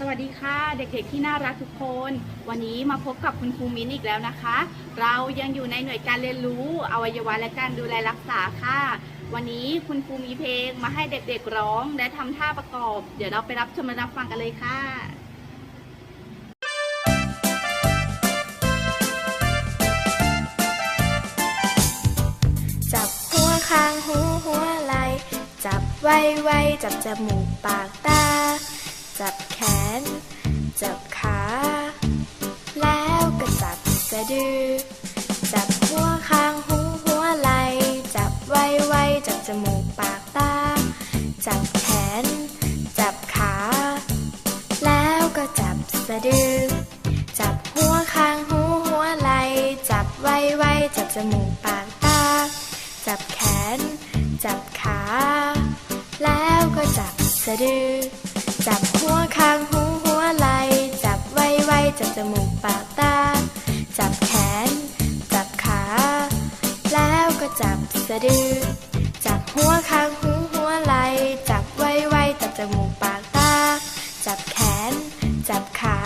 สวัสดีค่ะ เด็กๆที่น่ารักทุกคน วันนี้มาพบกับคุณครูมิ้นอีกแล้วนะคะ เรายังอยู่ในหน่วยการเรียนรู้อวัยวะและการดูแลรักษาค่ะ วันนี้คุณครูมีเพลงมาให้เด็กๆร้องและทำท่าประกอบ เดี๋ยวเราไปรับชมและรับฟังกันเลยค่ะจับหัวคางหูหัวไหลจับไว้ไว้จับจมูกปากตา จับแขน จับขา แล้วก็จับสะดือ จับหัวคางหูหัวไหล จับไว้ไว้จับจมูกปากตา จับแขน จับขา แล้วก็จับสะดือ จับหัวคางหูหัวไหล จับไว้ไว้จับจมูกปากตา จับแขน จับขา แล้วก็จับสะดือ จับหัวคางหูหัวไหลจับไว้ไว้จับจมูกปากตา จับแขน จับขา แล้วก็จับสะดือ จับหัวคางหูหัวไหลจับไว้ไว้จับจมูกปากตา จับแขน จับขา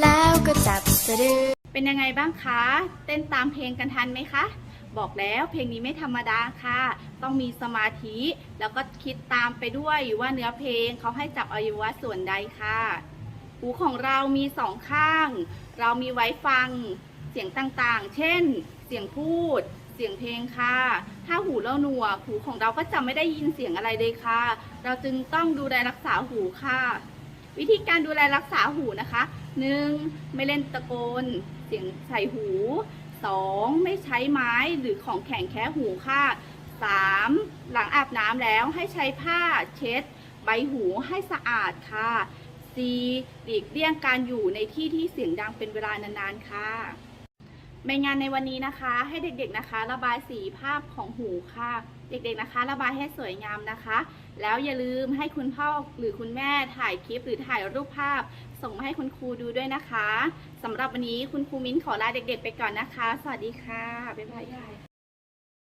แล้วก็จับสะดือ เป็นยังไงบ้างคะ เต้นตามเพลงกันทันไหมคะ บอกแล้วเพลงนี้ไม่ธรรมดาค่ะ ต้องมีสมาธิ แล้วก็คิดตามไปด้วยว่าเนื้อเพลงเขาให้จับอวัยวะส่วนใดค่ะ หูของเรามีสองข้าง เรามีไว้ฟังเสียงต่างๆ เช่น เสียงพูด เสียงเพลงค่ะ ถ้าหูเราหนวกหูของเราก็จะไม่ได้ยินเสียงอะไรเลยค่ะ เราจึงต้องดูแลรักษาหูค่ะ วิธีการดูแลรักษาหูนะคะ 1. ไม่เล่นตะโกน เสียงใส่หู 2. ไม่ใช้ไม้หรือของแข็งแค่หูค่ะ 3. หลังอาบน้ำแล้วให้ใช้ผ้าเช็ด ใบหูให้สะอาดค่ะ 4. หลีกเลี่ยงการอยู่ในที่ที่เสียงดังเป็นเวลานานๆค่ะ ในงานในวันนี้นะคะ ให้เด็กๆนะคะ ระบายสีภาพของหูค่ะ เด็กๆนะคะ ระบายให้สวยงามนะคะ แล้วอย่าลืมให้คุณพ่อหรือคุณแม่ถ่ายคลิปหรือถ่ายรูปภาพ ส่งมาให้คุณครูดูด้วยนะคะสำหรับวันนี้คุณครูมิ้นขอลาเด็กๆไปก่อนนะคะ สวัสดีค่ะ บ๊ายบาย